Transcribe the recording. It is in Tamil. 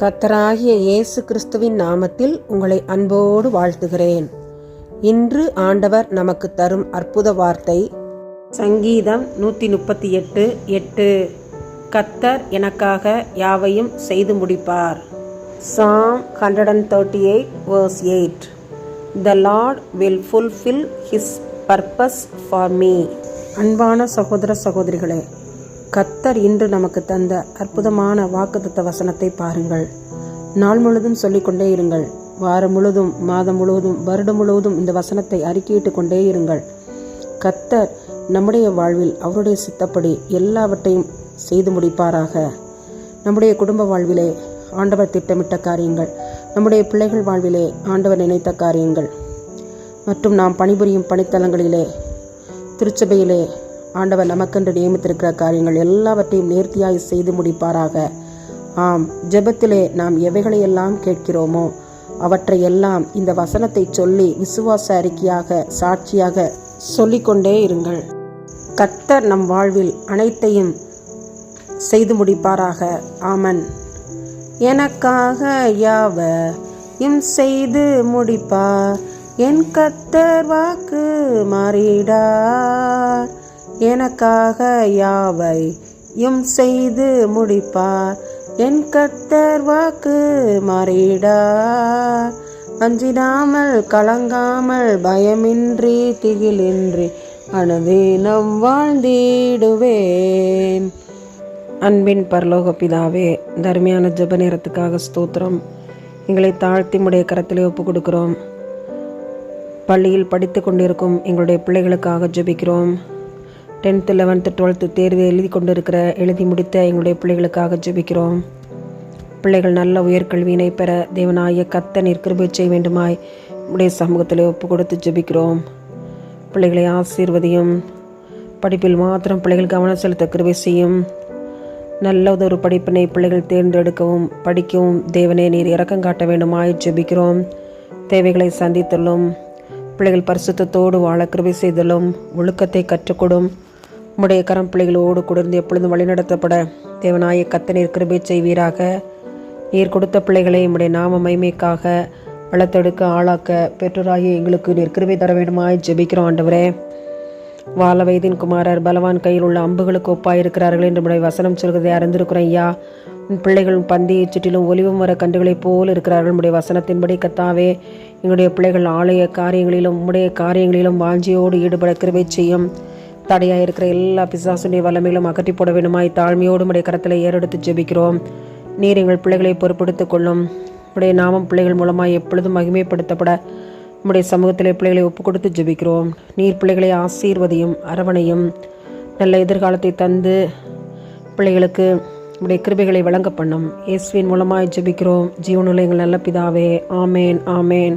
கத்தராகிய இயேசு கிறிஸ்துவின் நாமத்தில் உங்களை அன்போடு வாழ்த்துகிறேன். இன்று ஆண்டவர் நமக்கு தரும் அற்புத வார்த்தை சங்கீதம் நூற்றி முப்பத்தி எட்டு எட்டு கத்தர் எனக்காக யாவையும் செய்து முடிப்பார். Psalm hundred and thirty eight verse eight. The Lord will fulfil his purpose for me. அன்பான சகோதர சகோதரிகளே கத்தர் இன்று நமக்கு தந்த அற்புதமான வாக்குத்த வசனத்தை பாருங்கள். நாள் முழுதும் சொல்லிக்கொண்டே இருங்கள். வாரம் முழுதும் மாதம் முழுவதும் வருடம் முழுவதும் இந்த வசனத்தை அறிக்கையிட்டு கொண்டே இருங்கள். கத்தர் நம்முடைய வாழ்வில் அவருடைய சித்தப்படி எல்லாவற்றையும் செய்து முடிப்பாராக. நம்முடைய குடும்ப வாழ்விலே ஆண்டவர் திட்டமிட்ட காரியங்கள் நம்முடைய பிள்ளைகள் வாழ்விலே ஆண்டவர் நினைத்த காரியங்கள் மற்றும் நாம் பணிபுரியும் பணித்தலங்களிலே திருச்சபையிலே ஆண்டவர் நமக்கென்று நியமித்திருக்கிற காரியங்கள் எல்லாவற்றையும் நேர்த்தியாய் செய்து முடிப்பாராக. ஆம் ஜெபத்திலே நாம் எவைகளையெல்லாம் கேட்கிறோமோ அவற்றையெல்லாம் இந்த வசனத்தை சொல்லி விசுவாச அறிக்கையாக சாட்சியாக சொல்லிக்கொண்டே இருங்கள். கத்தர் நம் வாழ்வில் அனைத்தையும் செய்து முடிப்பாராக. ஆமன். எனக்காக யாவையும் செய்து முடிப்பார்? என் கத்தர் வாக்கு மாறிடார். எனக்காக யாவையும் செய்து முடிப்பார். என் கத்தர் வாக்கு மாறிடார் அஞ்சிடாமல் கலங்காமல் பயமின்றி திகிலின்றி அனுதீனம் வாழ்ந்திடுவேன். அன்பின் பரலோக பிதாவே தர்மியான ஜப நேரத்துக்காக ஸ்தோத்திரம். எங்களை தாழ்த்தி முடைய கரத்திலே ஒப்பு கொடுக்கிறோம் பள்ளியில் படித்து கொண்டிருக்கும் எங்களுடைய பிள்ளைகளுக்காக ஜபிக்கிறோம். டென்த்து லெவன்த்து டுவெல்த்து தேர்வு எழுதி கொண்டு இருக்கிற எழுதி முடித்த எங்களுடைய பிள்ளைகளுக்காக ஜெபிக்கிறோம். பிள்ளைகள் நல்ல உயர்கல்வியினை பெற தேவனாய கத்த நிற்கிருபை செய்ய வேண்டுமாய் உடைய சமூகத்தில் ஒப்பு கொடுத்து ஜெபிக்கிறோம். பிள்ளைகளை ஆசீர்வதியும். படிப்பில் மாத்திரம் பிள்ளைகள் கவனம் செலுத்த கிருபை செய்யும். நல்லதொரு படிப்பினை பிள்ளைகள் தேர்ந்தெடுக்கவும் படிக்கவும் தேவனே நீர் இறக்கம் காட்ட வேண்டுமாய் ஜெபிக்கிறோம். தேவைகளை சந்தித்தலும் பிள்ளைகள் பரிசுத்தத்தோடு வாழ கிருபை செய்தலும் ஒழுக்கத்தை கற்றுக்கொடும் உம்முடைய கரம் பிள்ளைகளோடு குளிர்ந்து எப்பொழுதும் வழிநடத்தப்பட தேவனாய கத்தனீர் கிருபை செய்வீராக. நீர் கொடுத்த பிள்ளைகளை உம்முடைய நாம மைமைக்காக வளர்த்தெடுக்க ஆளாக்க பெற்றோராகி எங்களுக்கு நீர் கிருபை தர வேண்டுமாய் ஜெபிக்கிறோம் ஆண்டவரே. வால வயதின் குமாரர் பலவான் கையில் உள்ள அம்புகளுக்கு ஒப்பாயிருக்கிறார்கள் என்று உடைய வசனம் சொல்கிறதை அறிந்திருக்கிறோம் ஐயா. உன் பிள்ளைகள் பந்தியை சுற்றிலும் ஒலிவும் வர கண்டுகளைப் போல் இருக்கிறார்கள். நம்முடைய வசனத்தின்படி கத்தாவே எங்களுடைய பிள்ளைகள் ஆலய காரியங்களிலும் உம்முடைய காரியங்களிலும் வாஞ்சியோடு ஈடுபட கிருபை செய்யும். தடையாக இருக்கிற எல்லா பிசாசுடைய வல்லமையிலும் அகற்றி போட வேண்டுமாய் தாழ்மையோடு உடைய கரத்தில் ஏறெடுத்து ஜெபிக்கிறோம். நீர் எங்கள் பிள்ளைகளை பொறுப்படுத்திக் கொள்ளும். உடைய நாமம் பிள்ளைகள் மூலமாய் எப்பொழுதும் மகிமைப்படுத்தப்பட உம்முடைய சமூகத்தில் பிள்ளைகளை ஒப்பு கொடுத்து ஜெபிக்கிறோம். நீர் பிள்ளைகளை ஆசீர்வதியும் அரவணையும் நல்ல எதிர்காலத்தை தந்து பிள்ளைகளுக்கு உடைய கிருபைகளை வழங்க பண்ணும். இயேசுவின் மூலமாக ஜெபிக்கிறோம். ஜீவனுள்ள எங்கள் நல்ல பிதாவே ஆமேன் ஆமேன்.